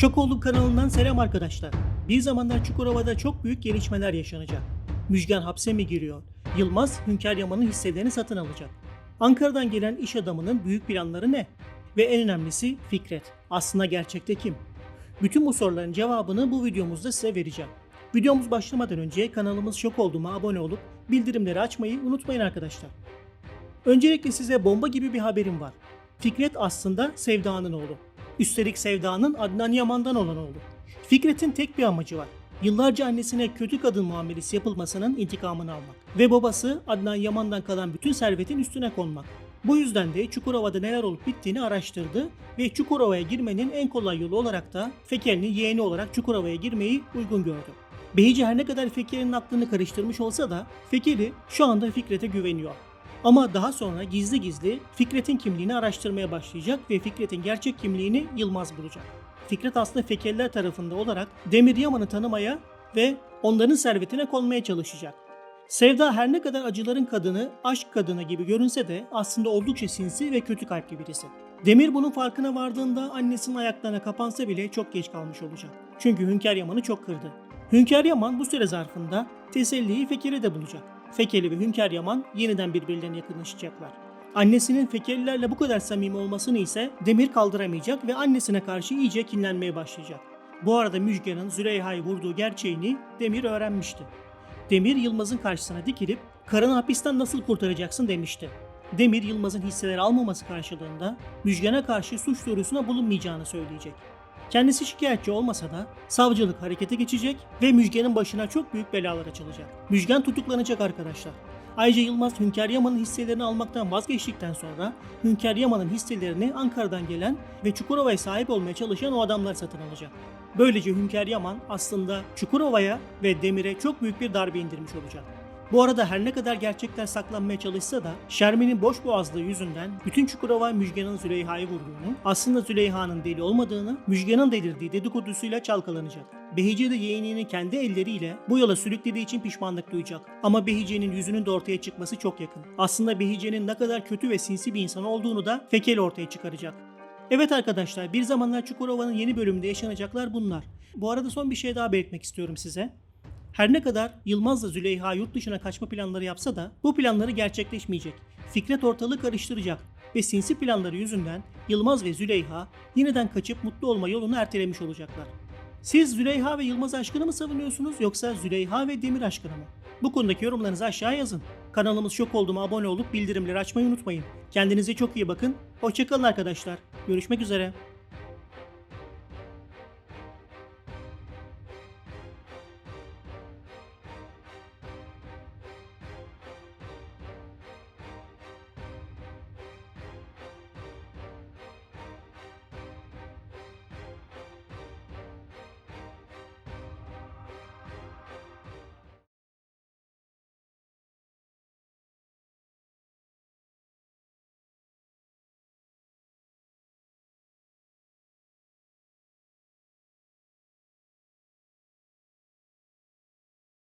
Şokoğlu kanalından selam arkadaşlar. Bir zamanlar Çukurova'da çok büyük gelişmeler yaşanacak. Müjgan hapse mi giriyor? Yılmaz Hünkar Yaman'ın hisselerini satın alacak. Ankara'dan gelen iş adamının büyük planları ne? Ve en önemlisi Fikret. Aslında gerçekte kim? Bütün bu soruların cevabını bu videomuzda size vereceğim. Videomuz başlamadan önce kanalımız Şok Olduğuma abone olup bildirimleri açmayı unutmayın arkadaşlar. Öncelikle size bomba gibi bir haberim var. Fikret aslında Sevda'nın oğlu. Üstelik Sevda'nın Adnan Yaman'dan olan oğlu. Fikret'in tek bir amacı var. Yıllarca annesine kötü kadın muamelesi yapılmasının intikamını almak. Ve babası Adnan Yaman'dan kalan bütün servetin üstüne konmak. Bu yüzden de Çukurova'da neler olup bittiğini araştırdı ve Çukurova'ya girmenin en kolay yolu olarak da Fekel'in yeğeni olarak Çukurova'ya girmeyi uygun gördü. Behici her ne kadar Fekel'in aklını karıştırmış olsa da Fekel'i şu anda Fikret'e güveniyor. Ama daha sonra gizli gizli Fikret'in kimliğini araştırmaya başlayacak ve Fikret'in gerçek kimliğini Yılmaz bulacak. Fikret aslında Fekeller tarafında olarak Demir Yaman'ı tanımaya ve onların servetine konmaya çalışacak. Sevda her ne kadar acıların kadını, aşk kadını gibi görünse de aslında oldukça sinsi ve kötü kalpli birisi. Demir bunun farkına vardığında annesinin ayaklarına kapansa bile çok geç kalmış olacak. Çünkü Hünkar Yaman'ı çok kırdı. Hünkar Yaman bu süre zarfında teselliyi Fekir'e de bulacak. Fekeli ve Hünkar Yaman yeniden birbirlerine yakınlaşacaklar. Annesinin Fekelilerle bu kadar samimi olmasını ise Demir kaldıramayacak ve annesine karşı iyice kinlenmeye başlayacak. Bu arada Müjgan'ın Züleyha'yı vurduğu gerçeğini Demir öğrenmişti. Demir Yılmaz'ın karşısına dikilip karını hapisten nasıl kurtaracaksın demişti. Demir Yılmaz'ın hisseleri almaması karşılığında Müjgan'a karşı suç duyurusuna bulunmayacağını söyleyecek. Kendisi şikayetçi olmasa da savcılık harekete geçecek ve Müjgan'ın başına çok büyük belalar açılacak. Müjgan tutuklanacak arkadaşlar. Ayrıca Yılmaz Hünkar Yaman'ın hisselerini almaktan vazgeçtikten sonra Hünkar Yaman'ın hisselerini Ankara'dan gelen ve Çukurova'ya sahip olmaya çalışan o adamlar satın alacak. Böylece Hünkar Yaman aslında Çukurova'ya ve Demir'e çok büyük bir darbe indirmiş olacak. Bu arada her ne kadar gerçekler saklanmaya çalışsa da Şermin'in boş boğazlığı yüzünden bütün Çukurova Müjgan'ın Züleyha'yı vurduğunu, aslında Züleyha'nın deli olmadığını, Müjgan'ın delirdiği dedikodusuyla çalkalanacak. Behice de yeğenini kendi elleriyle bu yola sürüklediği için pişmanlık duyacak. Ama Behice'nin yüzünün de ortaya çıkması çok yakın. Aslında Behice'nin ne kadar kötü ve sinsi bir insan olduğunu da Fekel ortaya çıkaracak. Evet arkadaşlar bir zamanlar Çukurova'nın yeni bölümünde yaşanacaklar bunlar. Bu arada son bir şey daha belirtmek istiyorum size. Her ne kadar Yılmaz'la Züleyha yurt dışına kaçma planları yapsa da bu planları gerçekleşmeyecek. Fikret ortalığı karıştıracak ve sinsi planları yüzünden Yılmaz ve Züleyha yeniden kaçıp mutlu olma yolunu ertelemiş olacaklar. Siz Züleyha ve Yılmaz aşkını mı savunuyorsunuz yoksa Züleyha ve Demir aşkını mı? Bu konudaki yorumlarınızı aşağıya yazın. Kanalımız şok olduğuma abone olup bildirimleri açmayı unutmayın. Kendinize çok iyi bakın. Hoşçakalın arkadaşlar. Görüşmek üzere.